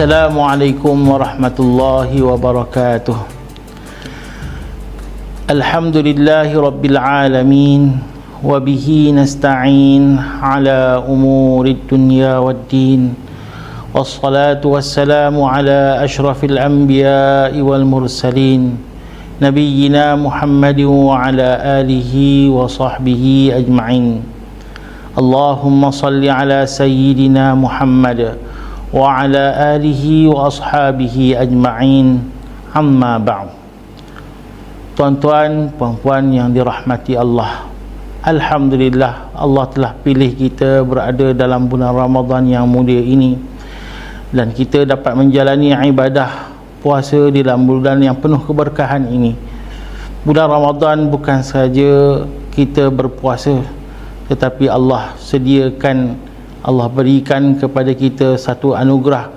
السلام عليكم ورحمة الله وبركاته. الحمد لله رب العالمين وبه نستعين على أمور الدنيا والدين والصلاة والسلام على أشرف الأنبياء والمرسلين نبينا محمد وعلى آله وصحبه أجمعين. اللهم صل على سيدنا محمد وعلى آله وأصحابه أجمعين أما بعد Tuan-tuan, puan-puan yang dirahmati Allah Alhamdulillah Allah telah pilih kita berada dalam bulan Ramadan yang mulia ini Dan kita dapat menjalani ibadah puasa di dalam bulan yang penuh keberkahan ini Bulan Ramadan bukan saja kita berpuasa Tetapi Allah sediakan Allah berikan kepada kita satu anugerah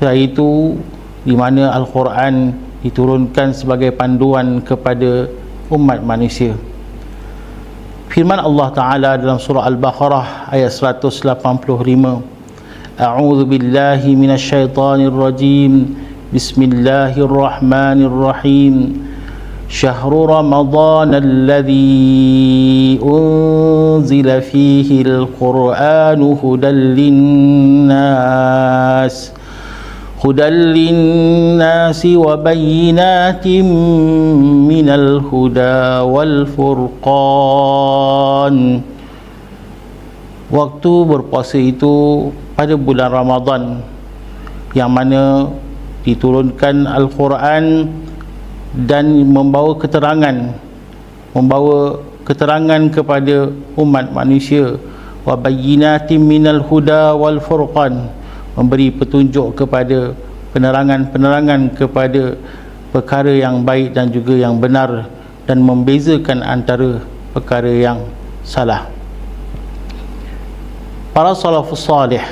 Iaitu di mana Al-Quran diturunkan sebagai panduan kepada umat manusia. Firman Allah Ta'ala dalam surah Al-Baqarah ayat 185 A'udhu billahi minasyaitanir rajim Bismillahirrahmanirrahim شهر رمضان الذي أنزل فيه القرآن هدى للناس هدى للناس وبينات من الهدى والفرقان Waktu berpuasa itu pada bulan Ramadan yang mana diturunkan Al-Quran dan membawa keterangan membawa keterangan kepada umat manusia. Wa bayyinatin minal huda wal furqan memberi petunjuk kepada penerangan-penerangan kepada perkara yang baik dan juga yang benar dan membezakan antara perkara yang salah. Para salafus salih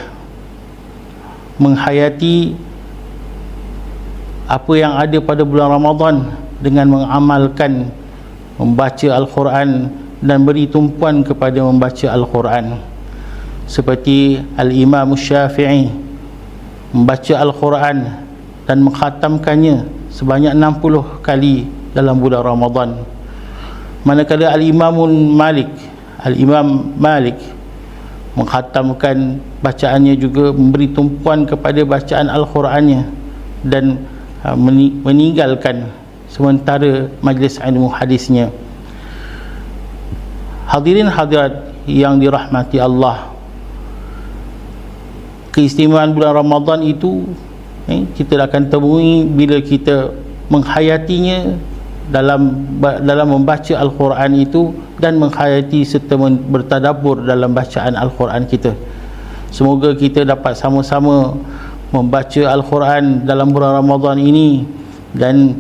menghayati apa yang ada pada bulan Ramadan dengan mengamalkan membaca Al-Quran dan beri tumpuan kepada membaca Al-Quran. Seperti Al-Imam Syafi'i membaca Al-Quran dan menghatamkannya sebanyak 60 kali dalam bulan Ramadan. Manakala Al-Imam Malik Al-Imam Malik menghatamkan bacaannya juga memberi tumpuan kepada bacaan Al-Qurannya dan uh, meninggalkan sementara majlis ilmu hadisnya hadirin hadirat yang dirahmati Allah keistimewaan bulan Ramadan itu eh, kita akan temui bila kita menghayatinya dalam dalam membaca Al-Quran itu dan menghayati serta bertadabur dalam bacaan Al-Quran kita. Semoga kita dapat sama-sama membaca Al-Quran dalam bulan Ramadan ini dan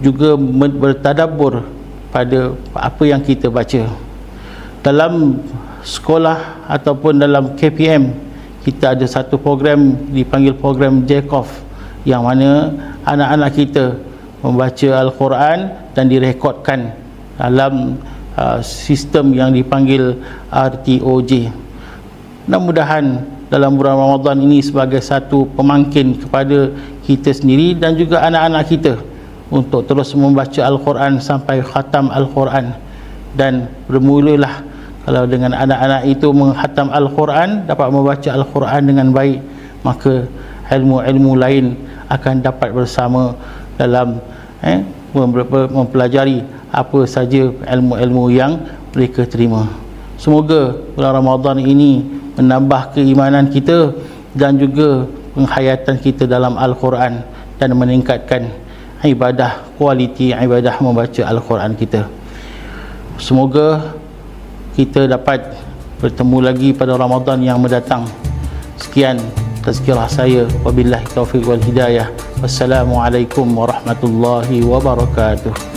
juga bertadabur pada apa yang kita baca. Dalam sekolah ataupun dalam KPM kita ada satu program dipanggil program JECOF yang mana anak-anak kita membaca Al-Quran dan direkodkan dalam uh, sistem yang dipanggil RTOJ mudah-mudahan dalam bulan Ramadan ini sebagai satu pemangkin kepada kita sendiri dan juga anak-anak kita untuk terus membaca Al-Quran sampai khatam Al-Quran. Dan bermulalah kalau dengan anak-anak itu menghatam Al-Quran dapat membaca Al-Quran dengan baik maka ilmu-ilmu lain akan dapat bersama dalam eh, mempelajari apa saja ilmu-ilmu yang mereka terima. Semoga bulan Ramadan ini menambah keimanan kita dan juga penghayatan kita dalam Al-Quran dan meningkatkan ibadah kualiti ibadah membaca Al-Quran kita. Semoga kita dapat bertemu lagi pada Ramadan yang mendatang. Sekian tazkirah saya. Wabillahi taufiq wal hidayah. Wassalamualaikum warahmatullahi wabarakatuh